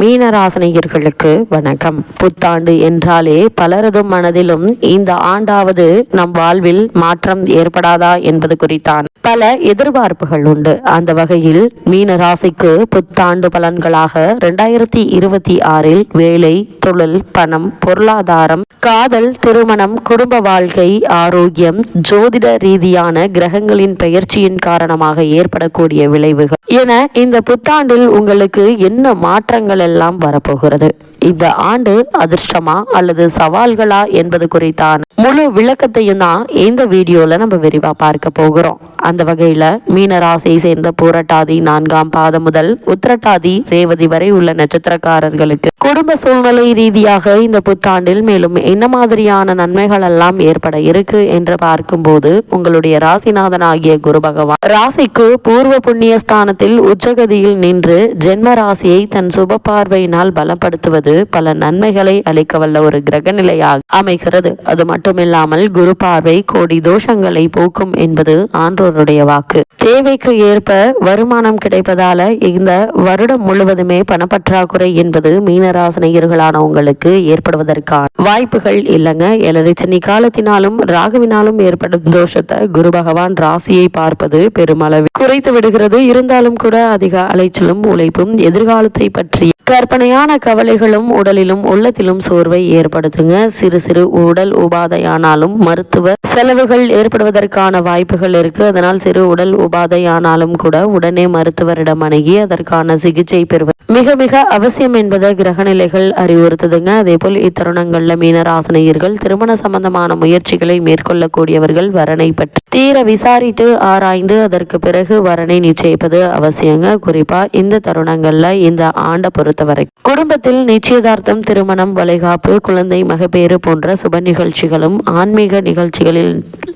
மீனராசனிகர்களுக்கு வணக்கம். புத்தாண்டு என்றாலே பலரதும் மனதிலும் இந்த ஆண்டாவது நம் வாழ்வில் மாற்றம் ஏற்படாதா என்பது குறித்தான். பல எதிர்பார்ப்புகள் உண்டு. அந்த வகையில் மீனராசிக்கு புத்தாண்டு பலன்களாக இரண்டாயிரத்தி இருபத்தி ஆறில் வேலை தொழில் பணம் பொருளாதாரம் காதல் திருமணம் குடும்ப வாழ்க்கை ஆரோக்கியம் ஜோதிட ரீதியான கிரகங்களின் பெயர்ச்சியின் காரணமாக ஏற்படக்கூடிய விளைவுகள். என இந்த புத்தாண்டில் உங்களுக்கு என்ன மாற்றங்கள் எல்லாம் வரப்போகிறது. இந்த ஆண்டு அதிர்ஷ்டமா அல்லது சவால்களா என்பது குறித்தான. முழு விளக்கத்தையும் தான் இந்த வீடியோல நம்ம விரிவா பார்க்க போகிறோம். அந்த வகையில மீன ராசியை சேர்ந்த பூரட்டாதி நான்காம் பாதம் முதல் உத்திரட்டாதி ரேவதி வரை உள்ள நட்சத்திரக்காரர்களுக்கு குடும்ப சூழ்நிலை ரீதியாக இந்த புத்தாண்டில் மேலும் என்ன மாதிரியான நன்மைகள் எல்லாம் ஏற்பட இருக்கு என்று பார்க்கும்போது உங்களுடைய ராசிநாதன் ஆகிய குரு பகவான் ராசிக்கு பூர்வ புண்ணிய ஸ்தானத்தில் உச்சகதியில் நின்று ஜென்ம ராசியை தன் சுப பார்வையினால் பலப்படுத்துவது பல நன்மைகளை அளிக்க வல்ல ஒரு கிரக நிலையாக அமைகிறது. அது மட்டுமில்லாமல் குரு பார்வை கோடி தோஷங்களை போக்கும் என்பது ஆன்றோருடைய வாக்கு. தேவைக்கு ஏற்ப வருமானம் கிடைப்பதால இந்த வருடம் முழுவதுமே பணப்பற்றாக்குறை என்பது மீனராசனையர்களான உங்களுக்கு ஏற்படுவதற்கான வாய்ப்புகள் இல்லைங்க. எலரிச்சனி காலத்தினாலும் ராகுவினாலும் ஏற்படும் தோஷத்தை குரு பகவான் ராசியை பார்ப்பது பெருமளவில் குறைத்து விடுகிறது. இருந்தாலும் கூட அதிக அலைச்சலும் உழைப்பும் எதிர்காலத்தை பற்றி கற்பனையான கவலைகளும் உடலிலும் உள்ளத்திலும் சோர்வை ஏற்படுத்துங்க. சிறு சிறு உடல் உபாதையானாலும் மருத்துவ செலவுகள் ஏற்படுவதற்கான வாய்ப்புகள் இருக்கு. அதனால் சிறு உடல் உபாதையானாலும் கூட உடனே மருத்துவரிடம் அணுகி அதற்கான சிகிச்சை பெறுவது மிக மிக அவசியம் என்பதை கிரகநிலைகள் அறிவுறுத்துதுங்க. அதே போல் இத்தருணங்கள்ல மீனராசனையர்கள் திருமண சம்பந்தமான முயற்சிகளை மேற்கொள்ளக்கூடியவர்கள் வரனை பற்றி தீர விசாரித்து ஆராய்ந்து அதற்கு பிறகு வரனை நிச்சயிப்பது அவசியங்க. குறிப்பா இந்த தருணங்கள்ல இந்த ஆண்ட பொறுத்த பொறுத்தவரை. குடும்பத்தில் நிச்சயதார்த்தம் திருமணம் வளைகாப்பு குழந்தை மகப்பேறு போன்ற சுப நிகழ்ச்சிகளும் ஆன்மீக நிகழ்ச்சிகளில்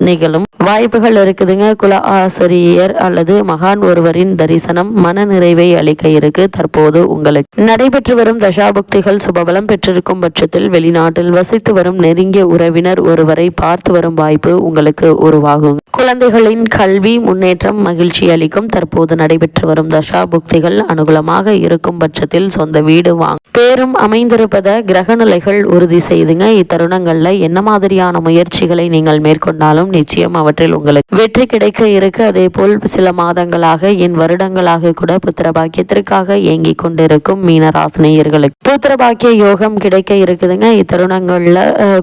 நிகழும் வாய்ப்புகள் இருக்குதுங்க. குல ஆசிரியர் அல்லது மகான் ஒருவரின் தரிசனம் மன நிறைவை அளிக்க இருக்கு. தற்போது உங்களுக்கு நடைபெற்று வரும் தசாபுக்திகள் சுபபலம் பெற்றிருக்கும் பட்சத்தில் வெளிநாட்டில் வசித்து வரும் நெருங்கிய உறவினர் ஒருவரை பார்த்து வரும் வாய்ப்பு உங்களுக்கு உருவாகும் குழந்தைகளின் கல்வி முன்னேற்றம் மகிழ்ச்சி அளிக்கும். தற்போது நடைபெற்று வரும் தசாபுக்திகள் அனுகூலமாக இருக்கும் பட்சத்தில் சொந்த வீடு வாங்க பேரும் அமைந்திருப்பத கிரகநிலைகள் உறுதி செய்துங்க. இத்தருணங்கள்ல என்ன மாதிரியான முயற்சிகளை நீங்கள் மேற்கொண்டாலும் நிச்சயம் அவற்றில் உங்களுக்கு வெற்றி கிடைக்க இருக்கு. அதே போல் சில மாதங்களாக என் வருடங்களாக கூட புத்திர பாக்கியத்திற்காக இயங்கிக் கொண்டிருக்கும் மீனராசினியர்களுக்கு புத்திர பாக்கிய யோகம் கிடைக்க இருக்குதுங்க. இத்தருணங்கள்ல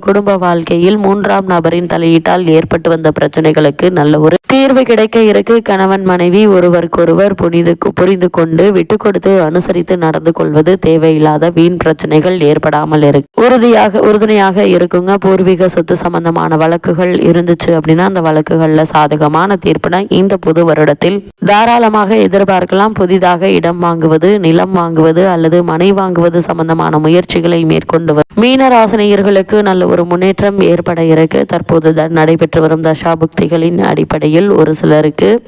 குடும்ப வாழ்க்கையில் மூன்றாம் நபரின் தலையீட்டால் ஏற்பட்டு வந்த பிரச்சனைகளுக்கு நல்ல ஒரு தீர்வு கிடைக்க இருக்கு. கணவன் மனைவி ஒருவருக்கொருவர் புனிது புரிந்து கொண்டு விட்டு கொடுத்து அனுசரித்து நடந்து கொள்வது தேவையில்லாத வீண் பிரச்சனைகள் ஏற்படாமல் இருக்கு. உறுதியாக உறுதுணையாக இருக்குங்க. பூர்வீக சொத்து சம்பந்தமான வழக்குகள் இருந்துச்சு அப்படின்னா அந்த வழக்குகள்ல சாதகமான தீர்ப்பினை இந்த புது வருடத்தில் தாராளமாக எதிர்பார்க்கலாம். புதிதாக இடம் வாங்குவது நிலம் வாங்குவது அல்லது மனை வாங்குவது சம்பந்தமான முயற்சிகளை மேற்கொண்டு வரும். மீனராசினியர்களுக்கு நல்ல ஒரு முன்னேற்றம் ஏற்பட இருக்கு. தற்போது த- நடைபெற்று வரும் தசாபுக்திகளின் அடிப்படையில் ஒரு சிலருக்கு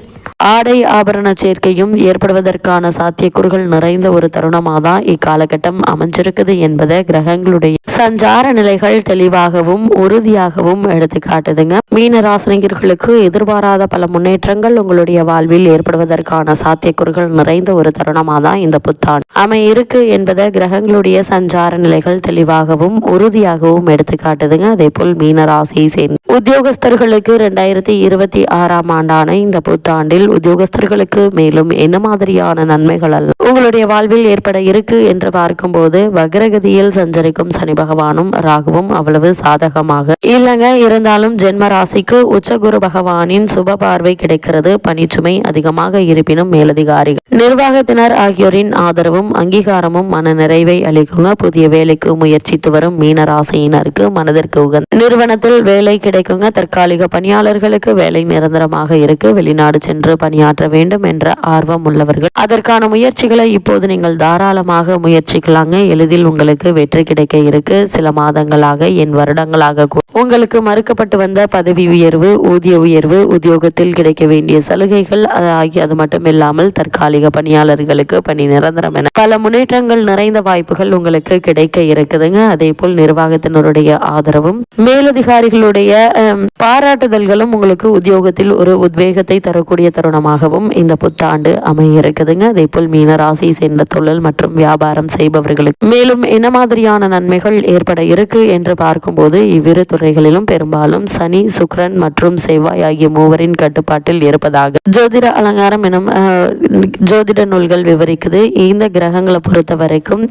ஆடை ஆபரண சேர்க்கையும் ஏற்படுவதற்கான சாத்தியக்கூறுகள் நிறைந்த ஒரு தருணமாக தான் இக்காலகட்டம் அமைஞ்சிருக்குது என்பதை கிரகங்களுடைய சஞ்சார நிலைகள் தெளிவாகவும் உறுதியாகவும் எடுத்து காட்டுதுங்க மீனராசினியர்களுக்கு எதிர்பாராத பல முன்னேற்றங்கள் உங்களுடைய வாழ்வில் ஏற்படுவதற்கான சாத்தியக்கூறுகள் நிறைந்த ஒரு தருணமாக தான் இந்த புத்தாண்டு. அமை இருக்கு என்பதை கிரகங்களுடைய சஞ்சார நிலைகள் தெளிவாகவும் உறுதியாகவும் எடுத்து காட்டுதுங்க அதே போல் மீனராசியை சேர்ந்த உத்தியோகஸ்தர்களுக்கு ரெண்டாயிரத்தி இருபத்தி ஆறாம் ஆண்டான இந்த புத்தாண்டில் உத்தியோகஸ்தர்களுக்கு மேலும் என்ன மாதிரியான நன்மைகள் அல்ல? உங்களுடைய வாழ்வில் ஏற்பட இருக்கு என்று பார்க்கும்போது வக்ரகதியில் சஞ்சரிக்கும் சனி பகவானும் ராகுவும் அவ்வளவு சாதகமாக இல்லைங்க. இருந்தாலும் ஜென்ம ராசிக்கு உச்சகுரு பகவானின் சுப பார்வை கிடைக்கிறது. பணிச்சுமை அதிகமாக இருப்பினும் மேலதிகாரிகள் நிர்வாகத்தினர் ஆகியோரின் ஆதரவும் அங்கீகாரமும் மன நிறைவை அளிக்குங்க. புதிய வேலைக்கு முயற்சித்து வரும் மீன ராசியினருக்கு மனதிற்கு உகந்த நிறுவனத்தில் வேலை கிடைக்குங்க தற்காலிக பணியாளர்களுக்கு வேலை நிரந்தரமாக இருக்கு. வெளிநாடு சென்று பணியாற்ற வேண்டும் என்ற ஆர்வம் உள்ளவர்கள். அதற்கான முயற்சிகளை இப்போது நீங்கள் தாராளமாக முயற்சிக்கலாங்க. எளிதில் உங்களுக்கு வெற்றி கிடைக்க இருக்கு. சில மாதங்களாக என் வருடங்களாக உங்களுக்கு மறுக்கப்பட்டு வந்த பதவி உயர்வு ஊதிய உயர்வு உத்தியோகத்தில் கிடைக்க வேண்டிய சலுகைகள் ஆகிய அது மட்டும் இல்லாமல் தற்காலிக பணியாளர்களுக்கு பணி நிரந்தரம் என. பல முன்னேற்றங்கள் நிறைந்த வாய்ப்புகள் உங்களுக்கு கிடைக்க இருக்குதுங்க. அதே போல் நிர்வாகத்தினருடைய ஆதரவும் மேலதிகாரிகளுடைய பாராட்டுதல்களும் உங்களுக்கு உத்தியோகத்தில் ஒரு உத்வேகத்தை தரக்கூடிய தருணமாகவும் இந்த புத்தாண்டு அமைய இருக்குதுங்க அதே போல் மீன ராசியை சேர்ந்த தொழில் மற்றும் வியாபாரம் செய்பவர்களுக்கு மேலும் என்ன மாதிரியான நன்மைகள் ஏற்பட இருக்கு என்று பார்க்கும்போது இவ்விரு துறைகளிலும் பெரும்பாலும் சனி சுக்ரன் மற்றும் செவ்வாய் ஆகிய மூவரின் கட்டுப்பாட்டில் இருப்பதாக ஜோதிட அலங்காரம் எனும் ஜோதிட நூல்கள் விவரிக்குது. இந்த கிரகங்களை பொறுத்த வரைக்கும்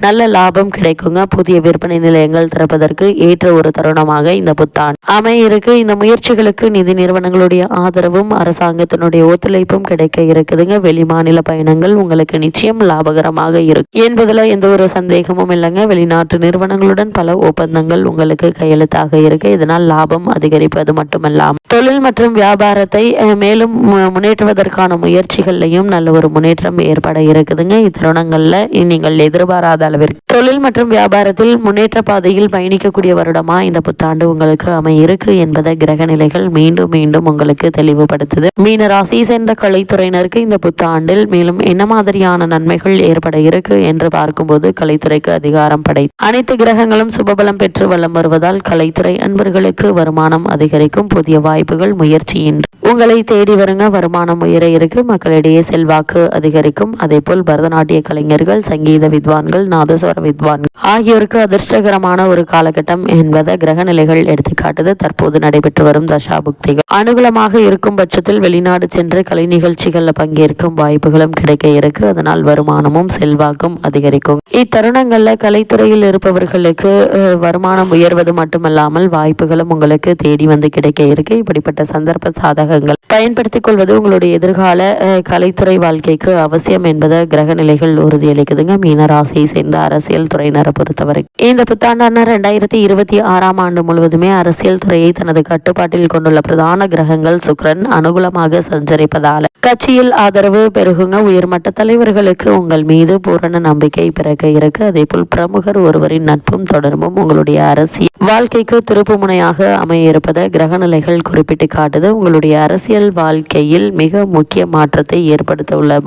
நல்ல லாபம் கிடைக்குங்க. புதிய விற்பனை நிலையங்கள் திறப்பதற்கு ஏற்ற ஒரு தருணமாக இந்த புத்தாண்டு அமைய இருக்கு. இந்த முயற்சிகளுக்கு நிதி நிறுவனங்களுடைய ஆதரவும் அரசாங்கத்தினுடைய ஒத்துழைப்பும் கிடைக்க இருக்குதுங்க. வெளிமாநில பயணங்கள் உங்களுக்கு நிச்சயம் லாபகரமாக இருக்கு. என்பதுல எந்த ஒரு சந்தேகமும் இல்லைங்க. வெளிநாட்டு நிறுவனங்களுடன் பல ஒப்பந்தங்கள் உங்களுக்கு கையெழுத்தாக இருக்கு. இதனால் லாபம் அதிகரிப்பது மட்டுமல்லாமல் தொழில் மற்றும் வியாபாரத்தை மேலும் முன்னேற்றுவதற்கான முயற்சிகள்லையும் நல்ல ஒரு முன்னேற்றம் ஏற்பட இருக்குதுங்க. இத்தருணங்கள்ல நீங்கள் எதிர்பாராத அளவிற்கு தொழில் மற்றும் வியாபாரத்தில் முன்னேற்ற பாதையில் பயணிக்கக்கூடிய வருடமா இந்த புத்தாண்டு உங்களுக்கு அமைய இருக்கு என்பதை கிரக நிலைகள் மீண்டும் மீண்டும் உங்களுக்கு தெளிவுபடுத்துது. மீன ராசி சேர்ந்த கலைத்துறையினருக்கு இந்த புத்தாண்டில் மேலும் என்ன மாதிரியான நன்மைகள் ஏற்பட இருக்கு என்று பார்க்கும்போது கலைத்துறைக்கு அதிகாரம் படை. அனைத்து கிரகங்களும் சுபபலம் பெற்று வலம் வருவதால் கலைத்துறை அன்பர்களுக்கு வருமானம் அதிகரிக்கும் புதிய வாய்ப்புகள் முயற்சியின்றி உங்களை தேடி வருங்க வருமானம் உயர இருக்கு மக்களிடையே செல்வாக்கு அதிகரிக்கும். அதே போல் பரதநாட்டிய கலைஞர்கள் சங்கீத வித்வான்கள் நாதஸ்வர வித்வான்கள் ஆகியோருக்கு அதிர்ஷ்டகரமான ஒரு காலகட்டம் என்பதை கிரக நிலைகள் எடுத்துக்காட்டுது. தற்போது நடைபெற்று வரும் தசாபுக்திகள். அனுகூலமாக இருக்கும் பட்சத்தில் வெளிநாடு சென்று கலை நிகழ்ச்சிகளில் பங்கேற்கும் வாய்ப்புகளும் கிடைக்க இருக்கு. அதனால் வருமானமும் செல்வாக்கும் அதிகரிக்கும். இத்தருணங்கள்ல கலைத்துறையில் இருப்பவர்களுக்கு வருமானம் உயர்வது மட்டுமல்லாமல் வாய்ப்புகளும் உங்களுக்கு தேடி வந்து கிடைக்க இருக்கு. இப்படிப்பட்ட சந்தர்ப்ப சாதகங்கள். பயன்படுத்திக் கொள்வது உங்களுடைய எதிர்கால அஹ், கலைத்துறை வாழ்க்கைக்கு அவசியம் என்பதை கிரக நிலைகள் உறுதியளிக்குதுங்க. மீன ராசியை சேர்ந்த அரசியல் துறையினரை பொறுத்தவரை. இந்த புத்தாண்டான ரெண்டாயிரத்தி இருபத்தி ஆறாம் ஆண்டு முழுவதுமே அரசியல் துறையை தனது கட்டுப்பாட்டில் கொண்டுள்ள பிரதான கிரகங்கள் சுக்கிரன் அனுகூலமாக சஞ்சரிப்பதால். கட்சியில் ஆதரவு பெருகுங்க. உயர்மட்ட தலைவர்களுக்கு உங்கள் மீது பூரண நம்பிக்கை பிறக்க இருக்கு. அதே போல் பிரமுகர் ஒருவரின் நட்பும் தொடர்பும் உங்களுடைய அரசியல் வாழ்க்கைக்கு திருப்பு முனையாக அமைய இருப்பதை கிரக நிலைகள் குறிப்பிட்டு காட்டுது. உங்களுடைய அரசியல் வாழ்க்கையில் மிக முக்கிய மாற்றத்தை ஏற்படுத்த உள்ள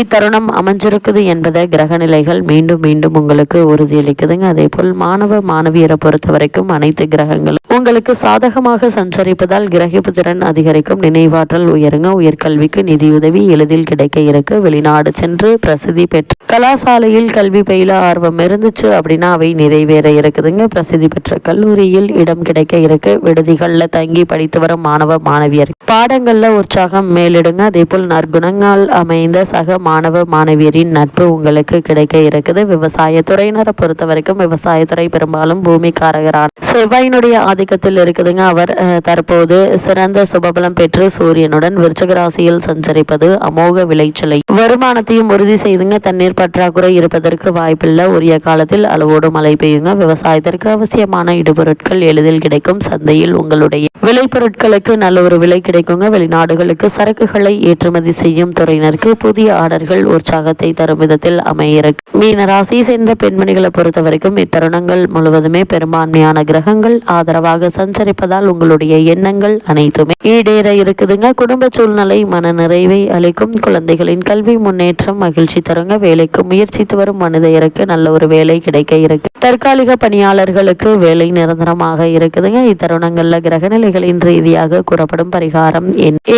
இத்தருணம் அமைஞ்சிருக்குது என்பதை கிரக நிலைகள் மீண்டும் மீண்டும் உங்களுக்கு உறுதியளிக்குதுங்க. அதே போல் மாணவ மாணவியரை பொறுத்த வரைக்கும் அனைத்து கிரகங்களும் உங்களுக்கு சாதகமாக சஞ்சரிப்பதால் கிரகிப்பு திறன் அதிகரிக்கும் நினைவாற்றல் உயருங்க. உயர்கல்விக்கு நிதியுதவி எளிதில் கிடைக்க இருக்கு. வெளிநாடு சென்று பிரசித்தி பெற்று கலாசாலையில் கல்வி பயில ஆர்வம் இருந்துச்சு அப்படின்னா அவை நிறைவேற இருக்குதுங்க. பிரசித்தி பெற்ற கல்லூரியில் இடம் கிடைக்க இருக்கு. விடுதிகள்ல தங்கி படித்து வரும் மாணவ மாணவியர். பாடங்கள்ல உற்சாகம் மேலிடுங்க. அதே போல் நற்குணங்கள் அமைந்த சக மாணவ மாணவியரின் நட்பு உங்களுக்கு கிடைக்க இருக்குது. விவசாய துறையினரை பொறுத்த வரைக்கும் விவசாயத்துறை பெரும்பாலும் பூமிக்காரகரான செவ்வாயினுடைய ஆதிக்கத்தில் இருக்குதுங்க அவர் தற்போது சிறந்த சுபபலம் பெற்று சூரியனுடன் விருச்சக ராசியில் சஞ்சரிப்பது அமோக விளைச்சலை. வருமானத்தையும் உறுதி செய்துங்க. தண்ணீர் பற்றாக்குறை இருப்பதற்கு வாய்ப்பில்லை. உரிய காலத்தில் அளவோடு மழை பெய்யுங்க. விவசாயத்திற்கு அவசியமான இடுபொருட்கள் எளிதில் கிடைக்கும். சந்தையில் உங்களுடைய விளைபொருட்களுக்கு நல்ல ஒரு விலை கிடைக்குங்க. வெளிநாடுகளுக்கு சரக்குகளை ஏற்றுமதி செய்யும் துறையினருக்கு புதிய ஆர்டர்கள் உற்சாகத்தை தரும் விதத்தில் அமையிருக்கு மீன ராசி சேர்ந்த பெண்மணிகளை பொறுத்த வரைக்கும் இத்தருணங்கள் முழுவதுமே பெரும்பான்மையான கிரகங்கள். ஆதரவாக சஞ்ச சஞ்சரிப்பதால் உங்களுடைய எண்ணங்கள் அனைத்துமே ஈடேற இருக்குதுங்க. குடும்ப சூழ்நிலை மன நிறைவை அளிக்கும். குழந்தைகளின் கல்வி முன்னேற்றம் மகிழ்ச்சி தருங்க. வேலைக்கு முயற்சித்து வரும் மனிதருக்கு நல்ல ஒரு வேலை கிடைக்க இருக்கு. தற்காலிக பணியாளர்களுக்கு வேலை நிரந்தரமாக இருக்குதுங்க. இத்தருணங்கள்ல கிரகநிலைகளின் ரீதியாக கூறப்படும் பரிகாரம்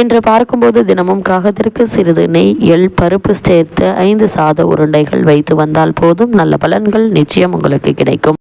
என்று பார்க்கும்போது தினமும் காகத்திற்கு சிறிது நெய் எள் பருப்பு சேர்த்து ஐந்து சாத உருண்டைகள் வைத்து வந்தால் போதும். நல்ல பலன்கள் நிச்சயம் உங்களுக்கு கிடைக்கும்.